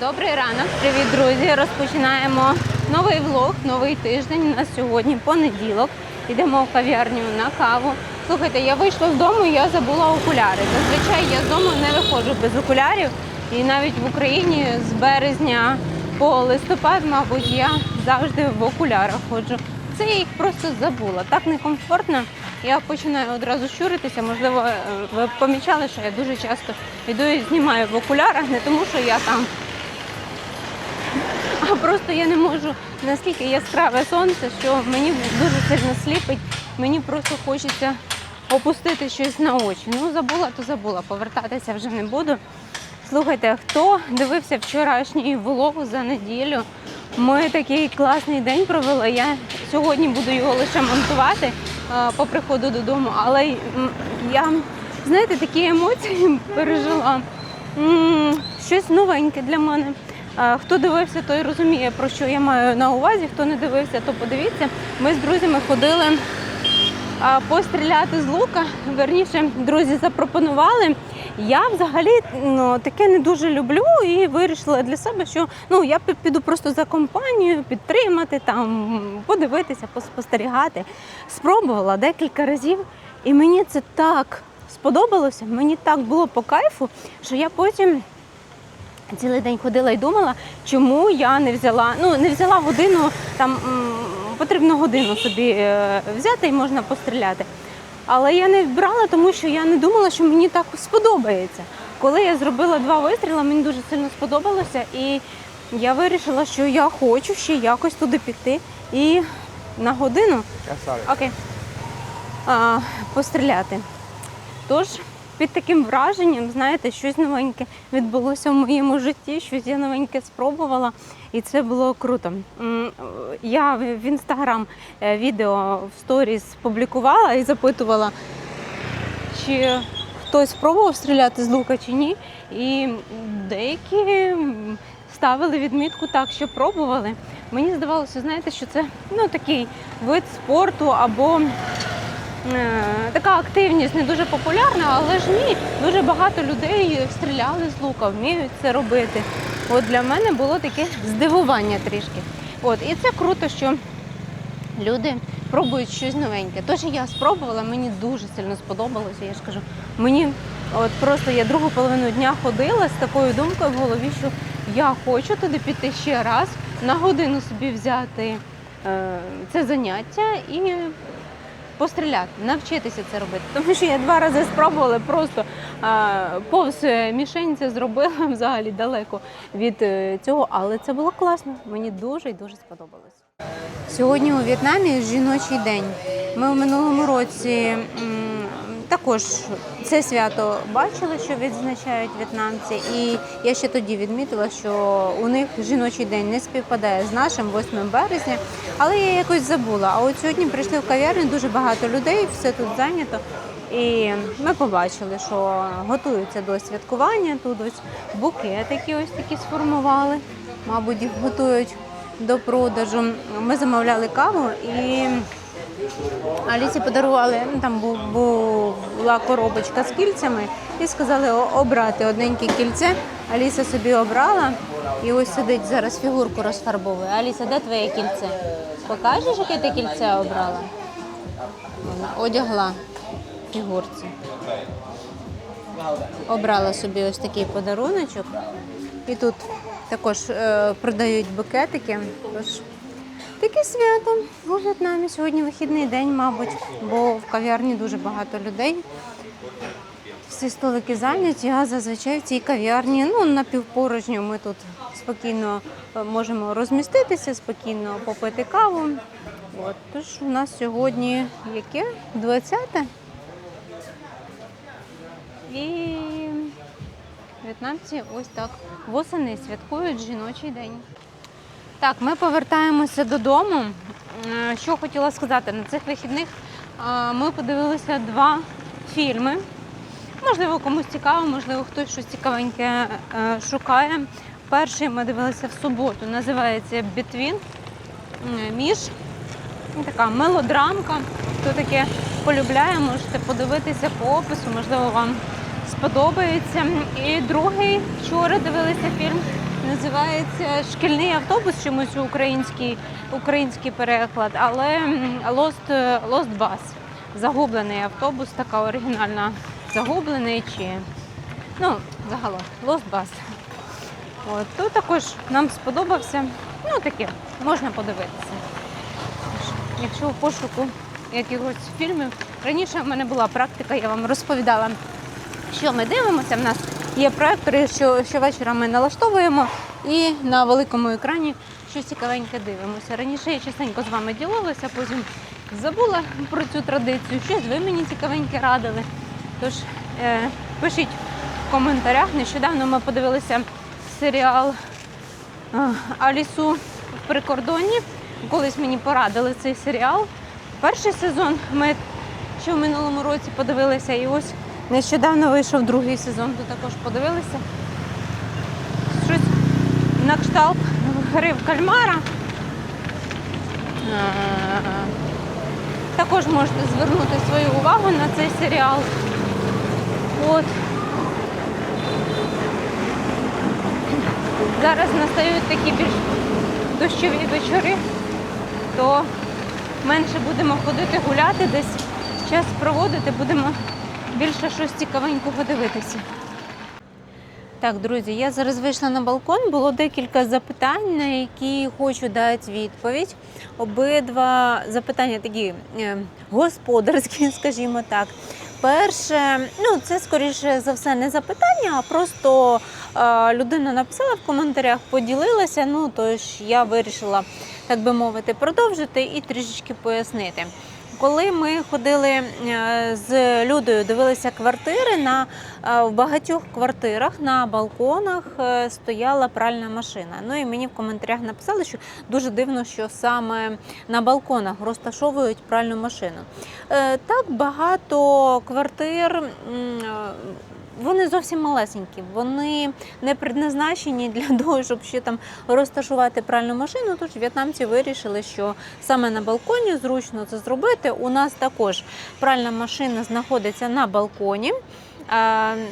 Добрий ранок, привіт, друзі! Розпочинаємо новий влог, новий тиждень. У нас сьогодні понеділок. Йдемо в кав'ярню на каву. Слухайте, я вийшла з дому і я забула окуляри. Зазвичай я з дому не виходжу без окулярів. І навіть в Україні з березня по листопад, мабуть, я завжди в окулярах ходжу. Це я їх просто забула. Так некомфортно. Я починаю одразу щуритися. Можливо, е, ви помічали, що я дуже часто йду і знімаю в окулярах, не тому, що я там просто я не можу наскільки яскраве сонце, що мені дуже сильно сліпить. Мені просто хочеться опустити щось на очі. Ну, забула, то забула. Повертатися вже не буду. Слухайте, хто дивився вчорашній влог за неділю? Ми такий класний день провели. Я сьогодні буду його лише монтувати по приходу додому, але я, знаєте, такі емоції пережила. Щось новеньке для мене. Хто дивився, той розуміє, про що я маю на увазі. Хто не дивився, то подивіться. Ми з друзями ходили постріляти з лука. Верніше, друзі запропонували. Я взагалі ну, таке не дуже люблю і вирішила для себе, що ну я піду просто за компанію, підтримати, там, подивитися, поспостерігати. Спробувала декілька разів, і мені це так сподобалося, мені так було по кайфу, що я потім. Цілий день ходила і думала, чому я не взяла. Ну не взяла годину, там потрібно годину собі е, взяти і можна постріляти. Але я не брала, тому що я не думала, що мені так сподобається. Коли я зробила два вистріли, мені дуже сильно сподобалося, і я вирішила, що я хочу ще якось туди піти і на годину окей, а, постріляти. Тож, під таким враженням, знаєте, щось новеньке відбулося в моєму житті, щось я новеньке спробувала, і це було круто. Я в інстаграм е, відео в сторіс публікувала і запитувала, чи хтось спробував стріляти з лука чи ні. І деякі ставили відмітку так, що пробували. Мені здавалося, знаєте, що це ну, такий вид спорту або така активність не дуже популярна, але ж ні, дуже багато людей стріляли з лука, вміють це робити. От для мене було таке здивування трішки. От, і це круто, що люди пробують щось новеньке. І я спробувала, мені дуже сильно сподобалося. Я ж кажу, мені от просто я другу половину дня ходила з такою думкою в голові, що я хочу туди піти ще раз, на годину собі взяти е, це заняття і постріляти, навчитися це робити. Тому що я два рази спробувала просто а, повз е, мішень це зробила взагалі далеко від е, цього, але це було класно. Мені дуже і дуже сподобалось. Сьогодні у В'єтнамі жіночий день. Ми в минулому році м, також це свято бачили, що відзначають в'єтнамці, і я ще тоді відмітила, що у них жіночий день не співпадає з нашим 8 березня, але я якось забула. А от сьогодні прийшли в кав'ярню дуже багато людей, все тут зайнято. І ми побачили, що готуються до святкування. Тут ось букетики ось такі сформували. Мабуть, їх готують до продажу. Ми замовляли каву і Алісі подарували, ну там була коробочка з кільцями, і сказали обрати одненьке кільце. Аліса собі обрала і ось сидить зараз фігурку розфарбовує. Аліса, де твоє кільце? Покажеш, яке ти кільце обрала? Вона одягла фігурці. Обрала собі ось такий подаруночок. І тут також е, продають букетики. Тож Таке свято у В'єтнамі. Сьогодні вихідний день, мабуть, бо в кав'ярні дуже багато людей. Всі столики зайняті, а зазвичай в цій кав'ярні ну, напівпорожньо ми тут спокійно е, можемо розміститися, спокійно попити каву. От, тож у нас сьогодні яке? 20 І в'єтнамці ось так восени святкують жіночий день. Так, ми повертаємося додому. Е, Що хотіла сказати, на цих вихідних е, ми подивилися два фільми. Можливо, комусь цікаво, можливо, хтось щось цікавеньке е, шукає. Перший ми дивилися в суботу, називається е, між. Така мелодрамка. Хто таке полюбляє, можете подивитися по опису, можливо, вам сподобається. І другий вчора дивилися фільм Називається шкільний автобус, чомусь український, український переклад, але Lost, Lost Bus. Загублений автобус, така оригінальна. Загублений чи ну, загалом Lost Bus. От, то також нам сподобався. Ну таке, можна подивитися. Якщо в пошуку якихось фільмів. Раніше в мене була практика, я вам розповідала, що ми дивимося. В нас є проектори, що щовечора ми налаштовуємо і на великому екрані щось цікавеньке дивимося. Раніше я частенько з вами ділилася, потім забула про цю традицію. Щось ви мені цікавеньке радили. Тож е, пишіть в коментарях. Нещодавно ми подивилися серіал е, Алісу в прикордонні. Колись мені порадили цей серіал. Перший сезон ми ще в минулому році подивилися, і ось нещодавно вийшов другий сезон, то також подивилися. Щось на кшталт гри в кальмара. Е, Також можете звернути свою увагу на цей серіал. От. Зараз настають такі більш дощові вечори, то менше будемо ходити гуляти, десь час проводити, будемо більше щось цікавенького дивитися. Так, друзі, я зараз вийшла на балкон. Було декілька запитань, на які хочу дати відповідь. Обидва запитання такі е, господарські, скажімо так. Перше, ну це скоріше за все не запитання, а просто е, людина написала в коментарях, поділилася. Ну тож я вирішила, так би мовити, продовжити і трішечки пояснити. Коли ми ходили е, з Людою, дивилися квартири, на е, в багатьох квартирах на балконах е, стояла пральна машина. Ну і мені в коментарях написали, що дуже дивно, що саме на балконах розташовують пральну машину. Так багато квартир. Вони зовсім малесенькі, вони не предназначені для того, щоб ще там розташувати пральну машину. Тож в'єтнамці вирішили, що саме на балконі зручно це зробити. У нас також пральна машина знаходиться на балконі.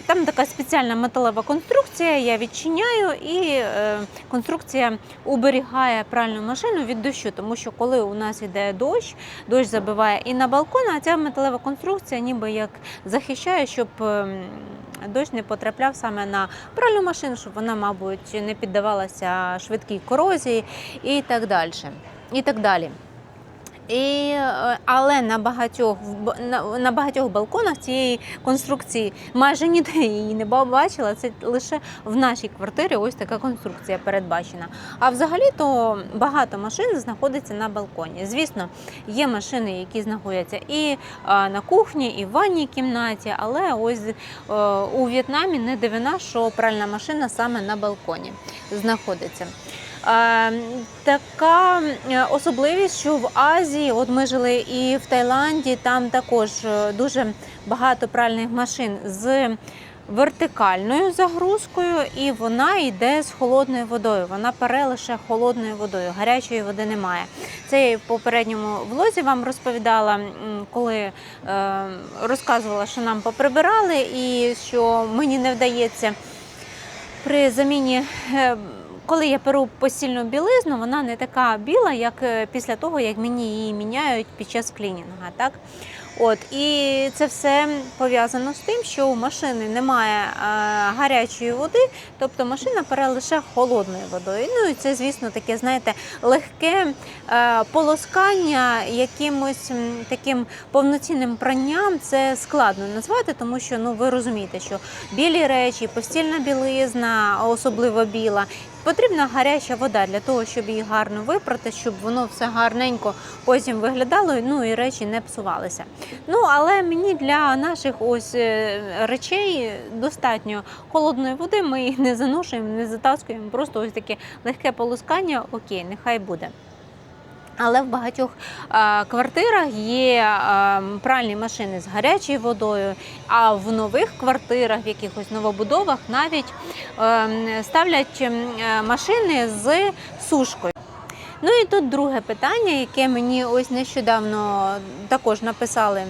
Там така спеціальна металева конструкція, я відчиняю, і е, конструкція уберігає пральну машину від дощу, тому що коли у нас йде дощ, дощ забиває і на балкон, а ця металева конструкція ніби як захищає, щоб ем, дощ не потрапляв саме на пральну машину, щоб вона, мабуть, не піддавалася швидкій корозії і так далі. І так далі. І, е, але на багатьох на, багатьох балконах цієї конструкції майже ніде її не бачила. Це лише в нашій квартирі ось така конструкція передбачена. А взагалі то багато машин знаходиться на балконі. Звісно, є машини, які знаходяться і е, на кухні, і в ванній кімнаті, але ось е, у В'єтнамі не дивина, що пральна машина саме на балконі знаходиться. Е, Така е, особливість, що в Азії, от ми жили і в Таїланді, там також е, дуже багато пральних машин з вертикальною загрузкою, і вона йде з холодною водою. Вона пере лише холодною водою, гарячої води немає. Це я в попередньому влозі вам розповідала, коли е, розказувала, що нам поприбирали, і що мені не вдається при заміні. Коли я перу постільну білизну, вона не така біла, як е, після того, як мені її міняють під час клінінга. Так? От, і це все пов'язано з тим, що у машини немає е, гарячої води, тобто машина пере лише холодною водою. Ну і це, звісно, таке, знаєте, легке е, полоскання якимось таким повноцінним пранням. Це складно назвати, тому що ну ви розумієте, що білі речі, постільна білизна, особливо біла. Потрібна гаряча вода для того, щоб її гарно випрати, щоб воно все гарненько потім виглядало, ну і речі не псувалися. Ну але мені для наших ось е, речей достатньо холодної води. Ми їх не заношуємо, не затаскуємо. Просто ось таке легке полоскання. Окей, нехай буде. Але в багатьох е, квартирах є е, пральні машини з гарячою водою, а в нових квартирах, в якихось новобудовах навіть е, ставлять машини з сушкою. Ну і тут друге питання, яке мені ось нещодавно також написали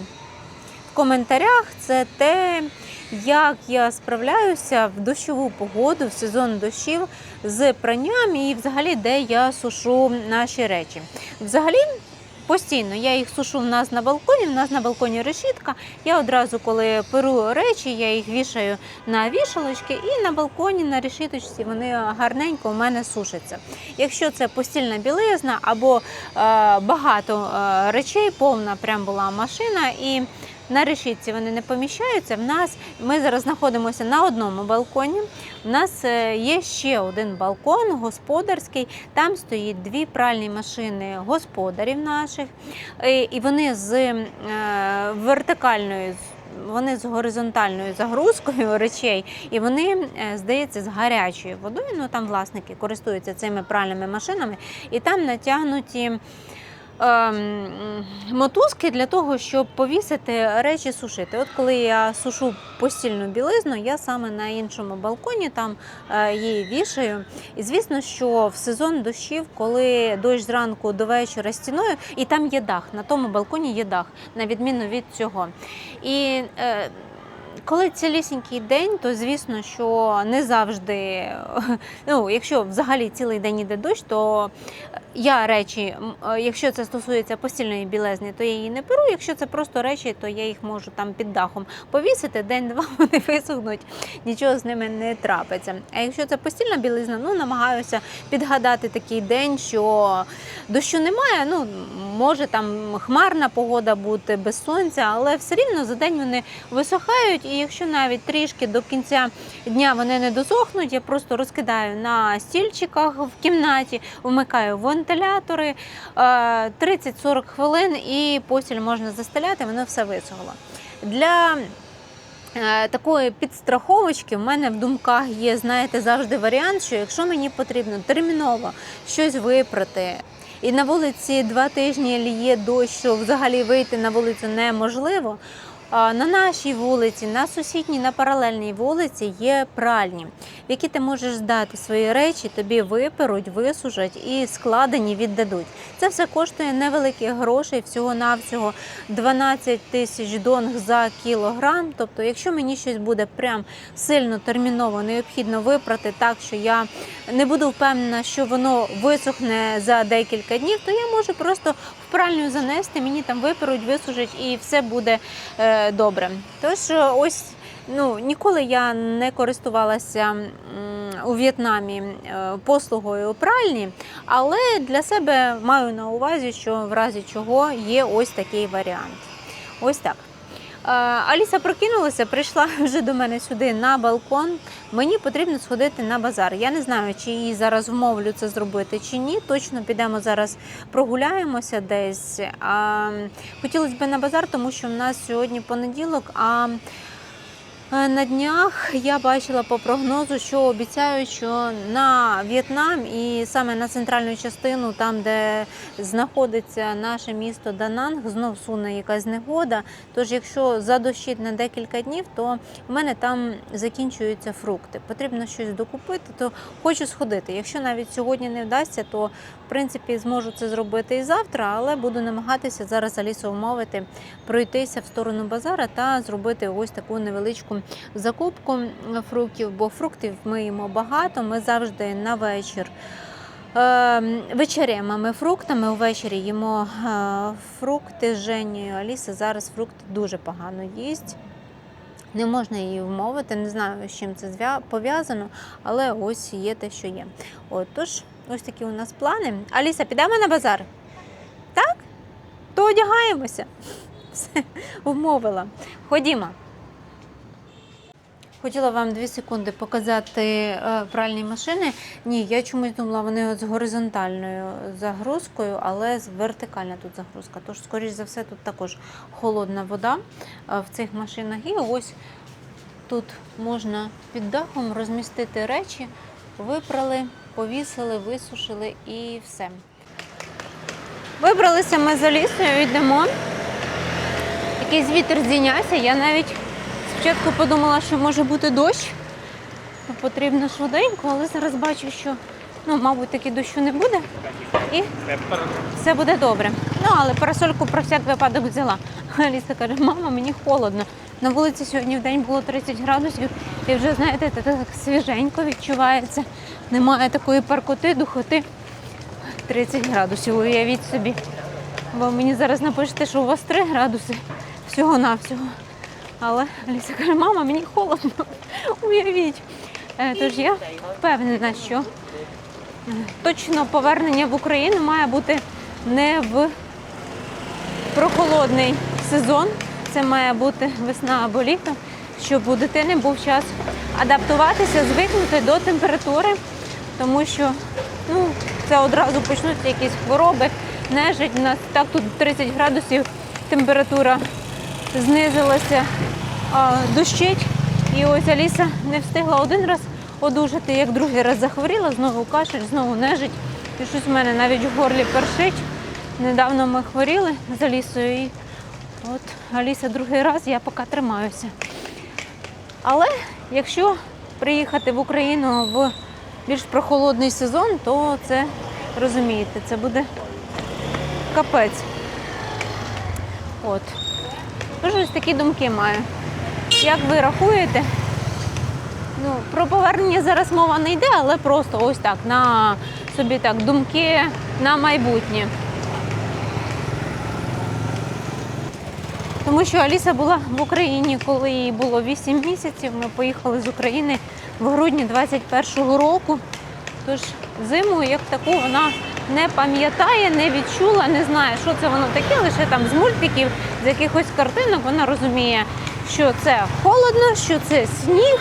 в коментарях, це те, як я справляюся в дощову погоду, в сезон дощів з пранням і взагалі де я сушу наші речі. Взагалі. Постійно я їх сушу в нас на балконі. В нас на балконі решітка. Я одразу, коли перу речі, я їх вішаю на вішалочки, і на балконі на решіточці вони гарненько у мене сушаться. Якщо це постільна білизна або е, багато е, речей, повна прям була машина і. На решітці вони не поміщаються. В нас ми зараз знаходимося на одному балконі. У нас е, є ще один балкон господарський. Там стоїть дві пральні машини господарів наших, Е, і вони з е, вертикальною. Вони з горизонтальною загрузкою речей, і вони, здається, з гарячою водою. Ну там власники користуються цими пральними машинами, і там натягнуті мотузки для того, щоб повісити речі сушити. От коли я сушу постільну білизну, я саме на іншому балконі там е, її вішаю. І звісно, що в сезон дощів, коли дощ зранку до вечора стіною, і там є дах, на тому балконі є дах, на відміну від цього. І е, коли цілісінький день, то звісно, що не завжди, ну, якщо взагалі цілий день іде дощ, то я речі, е, якщо це стосується постільної білизни, то я її не беру. Якщо це просто речі, то я їх можу там під дахом повісити, день-два вони висохнуть, нічого з ними не трапиться. А якщо це постільна білизна, ну намагаюся підгадати такий день, що дощу немає. Ну може там хмарна погода бути без сонця, але все рівно за день вони висохають. І якщо навіть трішки до кінця дня вони не досохнуть, я просто розкидаю на стільчиках в кімнаті, вмикаю вентилятори е, 30-40 хвилин, і постіль можна застеляти, воно все висохло. Для е, Такої підстраховочки в мене в думках є, знаєте, завжди варіант, що якщо мені потрібно терміново щось випрати, і на вулиці два тижні ліє дощ, що взагалі вийти на вулицю неможливо. На нашій вулиці, на сусідній, на паралельній вулиці є пральні, в які ти можеш здати свої речі, тобі виперуть, висушать і складені віддадуть. Це все коштує невеликих грошей, всього-навсього 12 тисяч донг за кілограм. Тобто, якщо мені щось буде прям сильно терміново необхідно випрати так, що я не буду впевнена, що воно висохне за декілька днів, то я можу просто в пральню занести, мені там виперуть, висушать і все буде е, добре. Тож ось. Ну, ніколи я не користувалася у В'єтнамі е, послугою пральні, але для себе маю на увазі, що в разі чого є ось такий варіант. Ось так. Е, Аліса прокинулася, прийшла вже до мене сюди на балкон. Мені потрібно сходити на базар. Я не знаю, чи її зараз вмовлю це зробити чи ні. Точно підемо зараз прогуляємося десь. А, хотілося б на базар, тому що в нас сьогодні понеділок. А На днях я бачила по прогнозу, що обіцяють, що на В'єтнам і саме на центральну частину, там де знаходиться наше місто Дананг, знов суне якась негода. Тож, якщо задощить на декілька днів, то в мене там закінчуються фрукти. Потрібно щось докупити, то хочу сходити. Якщо навіть сьогодні не вдасться, то в принципі зможу це зробити і завтра, але буду намагатися зараз Алісу умовити пройтися в сторону базара та зробити ось таку невеличку закупку фруктів, бо фруктів ми їмо багато. Ми завжди на вечір. е, Вечеряємо ми фруктами, увечері їмо е, фрукти з Женєю. Аліса зараз фрукти дуже погано їсть. Не можна її вмовити, не знаю, з чим це пов'язано, але ось є те, що є. От, тож, ось такі у нас плани. Аліса, підемо на базар? Так? То одягаємося. Все, вмовила. Ходімо. Хотіла вам дві секунди показати е, пральні машини. Ні, я чомусь думала, вони от з горизонтальною загрузкою, але з вертикальна тут загрузка. Тож, скоріш за все, тут також холодна вода е, в цих машинах. І ось тут можна під дахом розмістити речі, випрали, повісили, висушили і все. Вибралися ми за лісою, йдемо. Якийсь вітер здійнявся, я навіть Спочатку подумала, що може бути дощ. Потрібно швиденько, але зараз бачу, що ну, мабуть, таки дощу не буде. І все буде добре. Ну, але парасольку про всяк випадок взяла. Аліса каже, мама, мені холодно. На вулиці сьогодні в день було 30 градусів, і вже, знаєте, це так свіженько відчувається. Немає такої паркоти, духоти. 30 градусів, уявіть собі. Бо мені зараз напишете, що у вас 3 градуси всього-навсього. Але Аліса каже, мама, мені холодно. Уявіть. Е, Тож я впевнена, що е, точно повернення в Україну має бути не в прохолодний сезон. Це має бути весна або літо, щоб у дитини був час адаптуватися, звикнути до температури, тому що ну, це одразу почнуться якісь хвороби, нежить. У нас так тут 30 градусів температура знизилася, дощить. І ось Аліса не встигла один раз одужати, як другий раз захворіла, знову кашель, знову нежить. І щось в мене навіть в горлі першить. Недавно ми хворіли з Алісою і от Аліса другий раз, я поки тримаюся. Але якщо приїхати в Україну в більш прохолодний сезон, то це розумієте, це буде капець. От. Тож ось такі думки маю. Як ви рахуєте? Ну, про повернення зараз мова не йде, але просто ось так, на собі так, думки на майбутнє. Тому що Аліса була в Україні, коли їй було 8 місяців. Ми поїхали з України в грудні 21-го року. Тож зиму як таку вона не пам'ятає, не відчула, не знає, що це воно таке, лише там з мультиків, з якихось картинок вона розуміє, що це холодно, що це сніг,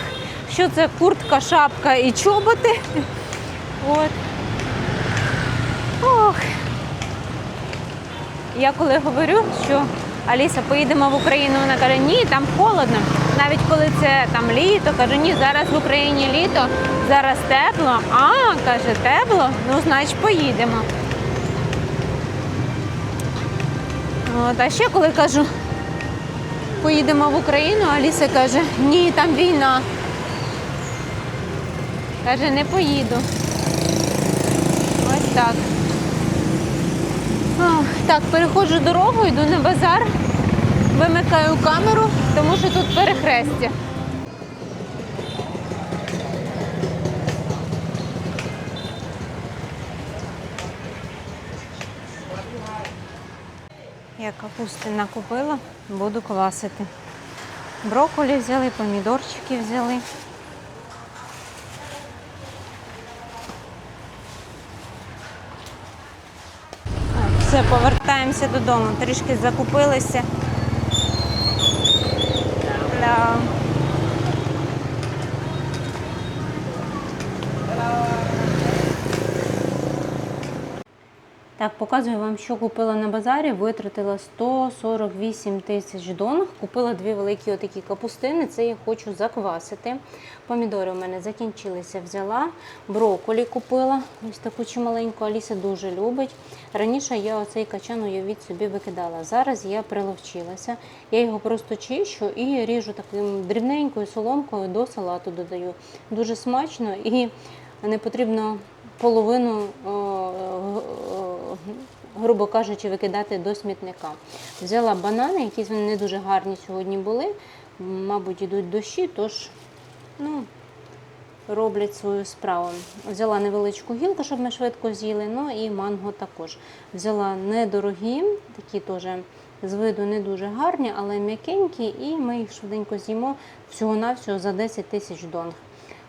що це куртка, шапка і чоботи. От. Ох. Я коли говорю, що Аліса, поїдемо в Україну, вона каже, ні, там холодно. Навіть коли це там літо, каже, ні, зараз в Україні літо, зараз тепло. А, каже, тепло, ну значить поїдемо. От, а ще коли кажу, поїдемо в Україну, Аліса каже, ні, там війна. Каже, не поїду. Ось так. Так, переходжу дорогу, йду на базар, вимикаю камеру, тому що тут перехрестя. Я капусти накупила, буду квасити. Брокколі взяли, помідорчики взяли. Все, повертаємося додому. Трішки закупилися. Yeah. Так, показую вам, що купила на базарі. Витратила 148 тисяч донг. Купила дві великі отакі капустини. Це я хочу заквасити. Помідори у мене закінчилися, взяла. Брокколі купила. Ось таку чималеньку. Аліса дуже любить. Раніше я оцей качан, уявіть собі, викидала. Зараз я приловчилася. Я його просто чищу і ріжу таким дрібненькою соломкою до салату додаю. Дуже смачно і не потрібно половину, о, грубо кажучи, викидати до смітника. Взяла банани, якісь вони не дуже гарні сьогодні були. Мабуть, йдуть дощі, тож ну, роблять свою справу. Взяла невеличку гілку, щоб ми швидко з'їли, ну і манго також. Взяла недорогі, такі теж з виду не дуже гарні, але м'якенькі, і ми їх швиденько з'їмо всього-навсього за 10 тисяч донг.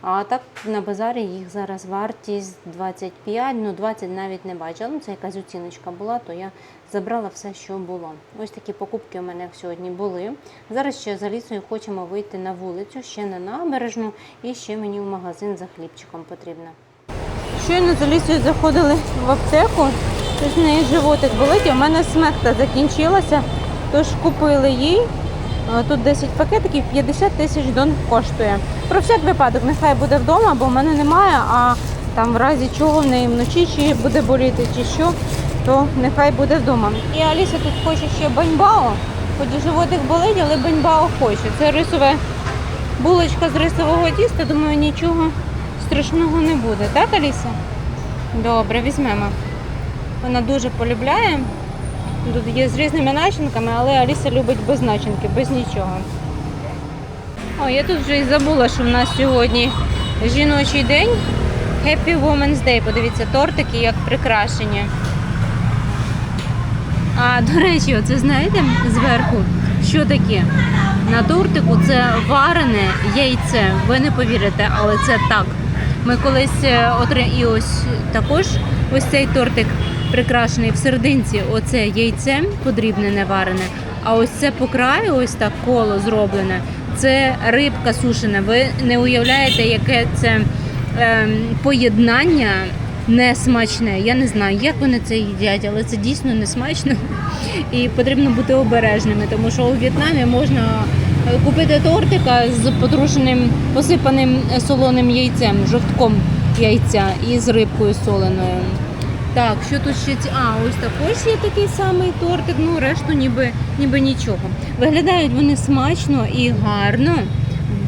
А так на базарі їх зараз вартість 25, ну 20 навіть не бачила. Ну це якась оціночка була, то я забрала все, що було. Ось такі покупки у мене сьогодні були. Зараз ще за лісою хочемо вийти на вулицю, ще на набережну, і ще мені в магазин за хлібчиком потрібно. Щойно за лісою заходили в аптеку, тож в неї животик болить, в мене смехта закінчилася, тож купили їй. А Тут 10 пакетиків, 50 тисяч дон коштує. Про всяк випадок, нехай буде вдома, бо в мене немає, а там в разі чого в неї вночі чи буде боліти, чи що, то нехай буде вдома. І Аліса тут хоче ще баньбао, хоч животик болить, але баньбао хоче. Це рисове булочка з рисового тіста, думаю, нічого страшного не буде. Так, Аліса? Добре, візьмемо. Вона дуже полюбляє. Тут є з різними начинками, але Аліса любить без начинки, без нічого. О, я тут вже і забула, що в нас сьогодні жіночий день. Happy Women's Day. Подивіться, тортики як прикрашені. А, до речі, оце знаєте зверху, що таке? На тортику це варене яйце. Ви не повірите, але це так. Ми колись е, отри... і ось також ось цей тортик прикрашений в серединці. Оце яйце подрібнене варене. А ось це по краю, ось так коло зроблене. Це рибка сушена. Ви не уявляєте, яке це ем, поєднання несмачне. Я не знаю, як вони це їдять, але це дійсно не смачно. І потрібно бути обережними, тому що у В'єтнамі можна е, купити тортика з потрушеним, посипаним е, солоним яйцем, жовтком яйця і з рибкою соленою. Так, що тут ще ці. А, ось також є такий самий тортик, ну решту ніби, ніби нічого. Виглядають вони смачно і гарно.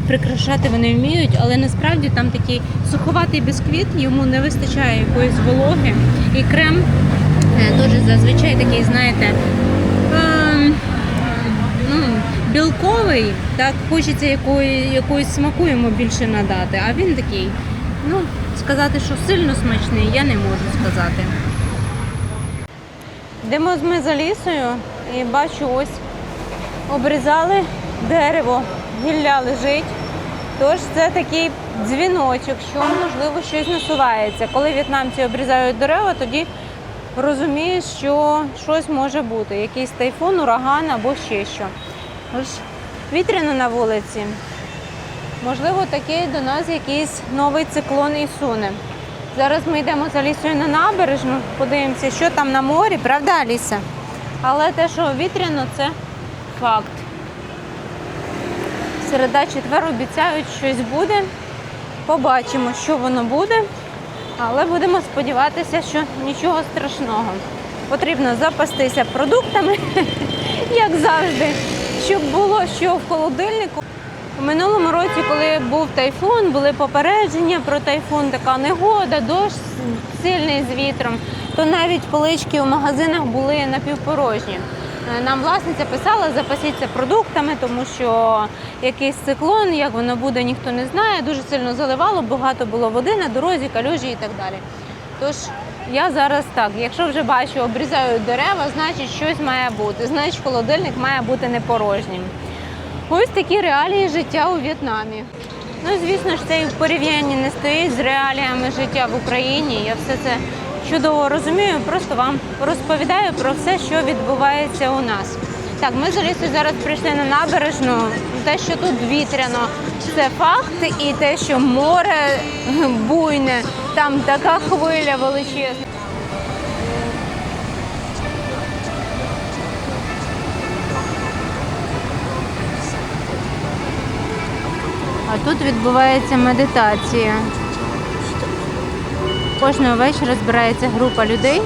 Прикрашати вони вміють, але насправді там такий суховатий бісквіт, йому не вистачає якоїсь вологи. І крем е, теж зазвичай такий, знаєте, ем, ну, білковий, так хочеться якої, якоїсь смаку йому більше надати. А він такий, ну, сказати, що сильно смачний, я не можу сказати. Йдемо ми за лісою і бачу, ось обрізали дерево, гілля лежить. Тож це такий дзвіночок, що можливо щось насувається. Коли в'єтнамці обрізають дерева, тоді розумієш, що щось може бути. Якийсь тайфун, ураган або ще що. Ось вітряно на вулиці. Можливо, такий до нас якийсь новий циклон і суне. Зараз ми йдемо за лісою на набережну, подивимося, що там на морі, правда, Аліса? Але те, що вітряно, це факт. Середа четвер обіцяють, щось буде. Побачимо, що воно буде. Але будемо сподіватися, що нічого страшного. Потрібно запастися продуктами, як завжди, щоб було що в холодильнику. У минулому році, коли був тайфун, були попередження про тайфун, така негода, дощ сильний з вітром, то навіть полички у магазинах були напівпорожні. Е, Нам власниця писала, запасіться продуктами, тому що якийсь циклон, як воно буде, ніхто не знає. Дуже сильно заливало, багато було води на дорозі, калюжі і так далі. Тож я зараз так, якщо вже бачу, обрізають дерева, значить щось має бути. Значить, холодильник має бути не порожнім. Ось такі реалії життя у В'єтнамі. Ну, звісно ж, це і в порівнянні не стоїть з реаліями життя в Україні. Я все це чудово розумію, просто вам розповідаю про все, що відбувається у нас. Так, ми за лісою зараз прийшли на набережну. Те, що тут вітряно, це факт, і те, що море буйне, там така хвиля величезна. А тут відбувається медитація. Кожного вечора збирається група людей.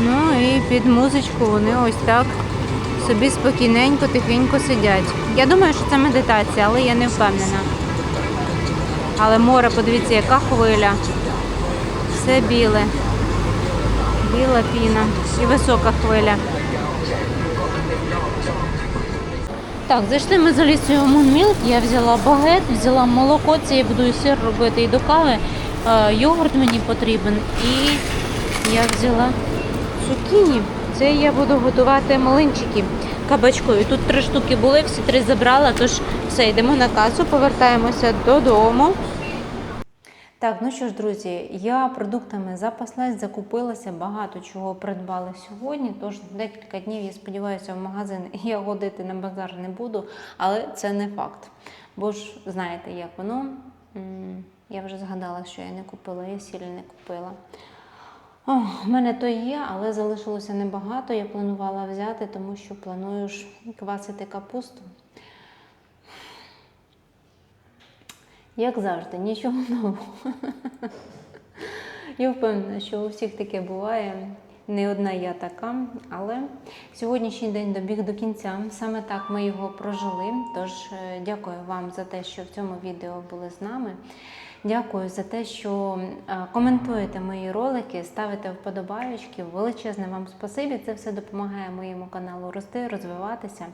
Ну і під музичку вони ось так собі спокійненько, тихенько сидять. Я думаю, що це медитація, але я не впевнена. Але море, подивіться, яка хвиля. Все біле. Біла піна і висока хвиля. Так, зайшли ми за лісою Мунмілк, я взяла багет, взяла молоко, це я буду і сир робити і до кави. Е, йогурт мені потрібен. І я взяла цукіні. Це я буду готувати малинчики кабачкові. Тут три штуки були, всі три забрала, тож все, йдемо на касу, повертаємося додому. Так, ну що ж, друзі, я продуктами запаслась, закупилася, багато чого придбала сьогодні. Тож декілька днів, я сподіваюся, в магазин я ходити на базар не буду, але це не факт. Бо ж знаєте, як воно. Я вже згадала, що я не купила, я сіль не купила. О, в мене то є, але залишилося небагато. Я планувала взяти, тому що планую ж квасити капусту. Як завжди, нічого нового. Я впевнена, що у всіх таке буває. Не одна я така, але сьогоднішній день добіг до кінця. Саме так ми його прожили. Тож е, дякую вам за те, що в цьому відео були з нами. Дякую за те, що е, коментуєте мої ролики, ставите вподобаючки. Величезне вам спасибі. Це все допомагає моєму каналу рости, розвиватися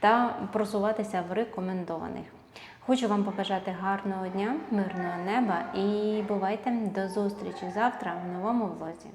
та просуватися в рекомендованих. Хочу вам побажати гарного дня, мирного неба і бувайте до зустрічі завтра в новому влозі.